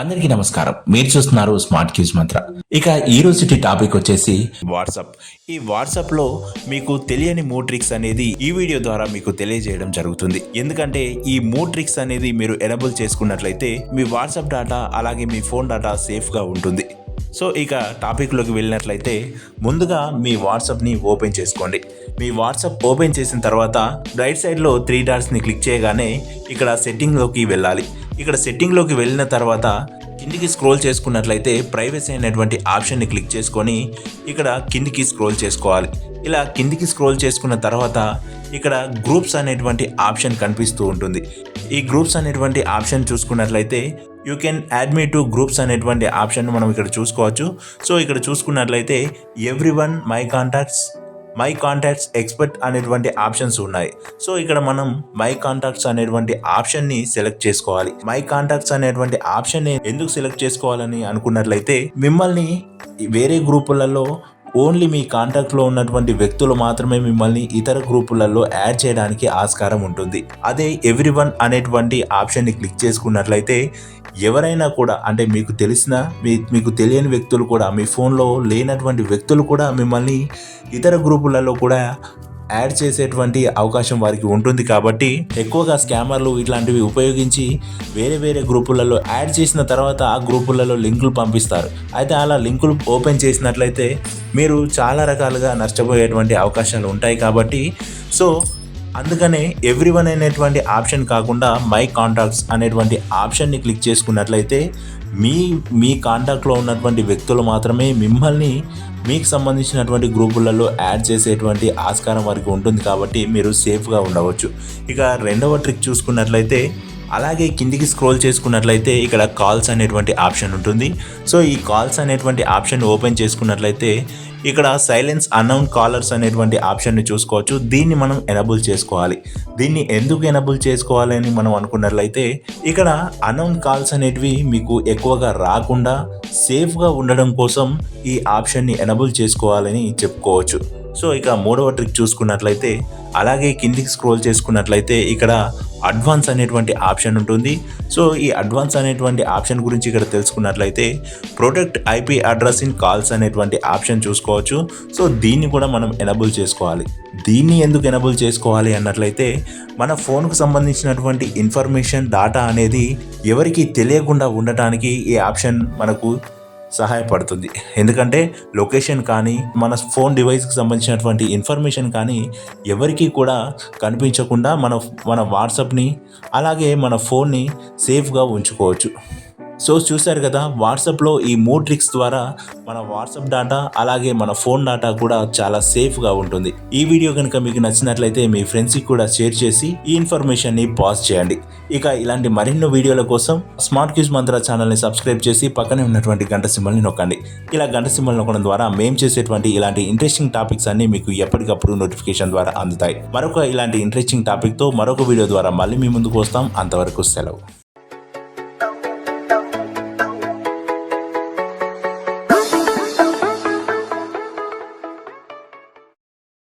అందరికీ నమస్కారం. మీరు చూస్తున్నారు స్మార్ట్ క్యూస్ మంత్ర. ఇక ఈ రోజుటి టాపిక్ వచ్చేసి వాట్సాప్. ఈ వాట్సాప్లో మీకు తెలియని మూడ్ ట్రిక్స్ అనేది ఈ వీడియో ద్వారా మీకు తెలియజేయడం జరుగుతుంది. ఎందుకంటే ఈ మూడ్ ట్రిక్స్ అనేది మీరు ఎనబుల్ చేసుకున్నట్లయితే మీ వాట్సాప్ డేటా అలాగే మీ ఫోన్ డేటా సేఫ్గా ఉంటుంది. సో ఇక టాపిక్లోకి వెళ్ళినట్లయితే ముందుగా మీ వాట్సాప్ని ఓపెన్ చేసుకోండి. మీ వాట్సాప్ ఓపెన్ చేసిన తర్వాత రైట్ సైడ్లో త్రీ డాట్స్ని క్లిక్ చేయగానే ఇక్కడ సెట్టింగ్లోకి వెళ్ళాలి. ఇక్కడ సెట్టింగ్లోకి వెళ్ళిన తర్వాత కిందికి స్క్రోల్ చేసుకున్నట్లయితే ప్రైవసీ అనేటువంటి ఆప్షన్ని క్లిక్ చేసుకొని ఇక్కడ కిందికి స్క్రోల్ చేసుకోవాలి. ఇలా కిందికి స్క్రోల్ చేసుకున్న తర్వాత ఇక్కడ గ్రూప్స్ అనేటువంటి ఆప్షన్ కనిపిస్తూ ఉంటుంది. ఈ గ్రూప్స్ అనేటువంటి ఆప్షన్ చూసుకున్నట్లయితే you can add me to groups అనేటువంటి ఆప్షన్ మనం ఇక్కడ చూసుకోవచ్చు. సో ఇక్కడ చూసుకున్నట్లయితే every one my contacts my contacts except అనేటువంటి ఆప్షన్స్ ఉన్నాయి. సో ఇక్కడ మనం మై కాంటాక్ట్స్ అనేటువంటి ఆప్షన్ని సెలెక్ట్ చేసుకోవాలి. మై కాంటాక్ట్స్ అనేటువంటి ఆప్షన్ ఎందుకు సెలెక్ట్ చేసుకోవాలని అనుకున్నట్లయితే మిమ్మల్ని వేరే గ్రూపులలో ఓన్లీ మీ కాంటాక్ట్లో ఉన్నటువంటి వ్యక్తులు మాత్రమే మిమ్మల్ని ఇతర గ్రూపులలో యాడ్ చేయడానికి ఆస్కారం ఉంటుంది. అదే ఎవ్రీ వన్ అనేటువంటి ఆప్షన్ని క్లిక్ చేసుకున్నట్లయితే ఎవరైనా కూడా అంటే మీకు తెలిసిన మీ మీకు తెలియని వ్యక్తులు కూడా మీ ఫోన్లో లేనటువంటి వ్యక్తులు కూడా మిమ్మల్ని ఇతర గ్రూపులలో కూడా యాడ్ చేసేటువంటి అవకాశం వారికి ఉంటుంది కాబట్టి ఎక్కువగా స్కామర్లు ఇట్లాంటివి ఉపయోగించి వేరే వేరే గ్రూపులలో యాడ్ చేసిన తర్వాత ఆ గ్రూపులలో లింకులు పంపిస్తారు. అయితే అలా లింకులు ఓపెన్ చేసినట్లయితే మీరు చాలా రకాలుగా నష్టపోయేటువంటి అవకాశాలు ఉంటాయి కాబట్టి సో అందుకనే ఎవ్రీ వన్ అనేటువంటి ఆప్షన్ కాకుండా మై కాంటాక్ట్స్ అనేటువంటి ఆప్షన్ని క్లిక్ చేసుకున్నట్లయితే మీ మీ కాంటాక్ట్లో ఉన్నటువంటి వ్యక్తులు మాత్రమే మిమ్మల్ని మీకు సంబంధించినటువంటి గ్రూపులలో యాడ్ చేసేటువంటి ఆస్కారం వారికి ఉంటుంది కాబట్టి మీరు సేఫ్గా ఉండవచ్చు. ఇక రెండవ ట్రిక్ చూసుకున్నట్లయితే అలాగే కిందికి స్క్రోల్ చేసుకున్నట్లయితే ఇక్కడ కాల్స్ అనేటువంటి ఆప్షన్ ఉంటుంది. సో ఈ కాల్స్ అనేటువంటి ఆప్షన్ ఓపెన్ చేసుకున్నట్లయితే ఇక్కడ సైలెన్స్ అన్నౌన్ కాలర్స్ అనేటువంటి ఆప్షన్ని చూసుకోవచ్చు. దీన్ని మనం ఎనబుల్ చేసుకోవాలి. దీన్ని ఎందుకు ఎనబుల్ చేసుకోవాలని మనం అనుకున్నట్లయితే ఇక్కడ అన్నౌన్ కాల్స్ అనేటివి మీకు ఎక్కువగా రాకుండా సేఫ్గా ఉండడం కోసం ఈ ఆప్షన్ని ఎనబుల్ చేసుకోవాలని చెప్పుకోవచ్చు. సో ఇక మూడవ ట్రిక్ చూసుకున్నట్లయితే అలాగే కిందికి స్క్రోల్ చేసుకున్నట్లయితే ఇక్కడ అడ్వాన్స్ అనేటువంటి ఆప్షన్ ఉంటుంది. సో ఈ అడ్వాన్స్ అనేటువంటి ఆప్షన్ గురించి ఇక్కడ తెలుసుకున్నట్లయితే protect IP address in calls అనేటువంటి ఆప్షన్ చూసుకోవచ్చు. సో దీన్ని కూడా మనం ఎనబుల్ చేసుకోవాలి. దీన్ని ఎందుకు ఎనబుల్ చేసుకోవాలి అన్నట్లయితే మన ఫోన్కు సంబంధించినటువంటి ఇన్ఫర్మేషన్ డాటా అనేది ఎవరికి తెలియకుండా ఉండటానికి ఈ ఆప్షన్ మనకు సహాయపడుతుంది. ఎందుకంటే లొకేషన్ కానీ మన ఫోన్ డివైస్కి సంబంధించినటువంటి ఇన్ఫర్మేషన్ కానీ ఎవరికి కూడా కనిపించకుండా మన మన వాట్సాప్ని అలాగే మన ఫోన్ని సేఫ్గా ఉంచుకోవచ్చు. సో చూశారు కదా వాట్సాప్లో ఈ మూడ్ ట్రిక్స్ ద్వారా మన వాట్సాప్ డేటా అలాగే మన ఫోన్ డేటా కూడా చాలా సేఫ్గా ఉంటుంది. ఈ వీడియో కనుక మీకు నచ్చినట్లయితే మీ ఫ్రెండ్స్కి కూడా షేర్ చేసి ఈ ఇన్ఫర్మేషన్ని పాస్ చేయండి. ఇక ఇలాంటి మరిన్నో వీడియోల కోసం స్మార్ట్ క్యూజ్ మంత్ర ఛానల్ని సబ్స్క్రైబ్ చేసి పక్కనే ఉన్నటువంటి గంట సింబల్ని నొక్కండి. ఇలా గంట సింబల్ నొక్కడం ద్వారా మేము చేసేటువంటి ఇలాంటి ఇంట్రెస్టింగ్ టాపిక్స్ అన్ని మీకు ఎప్పటికప్పుడు నోటిఫికేషన్ ద్వారా అందుతాయి. మరొక ఇలాంటి ఇంట్రెస్టింగ్ టాపిక్తో మరొక వీడియో ద్వారా మళ్ళీ మీ ముందుకు వస్తాం. అంతవరకు సెలవు.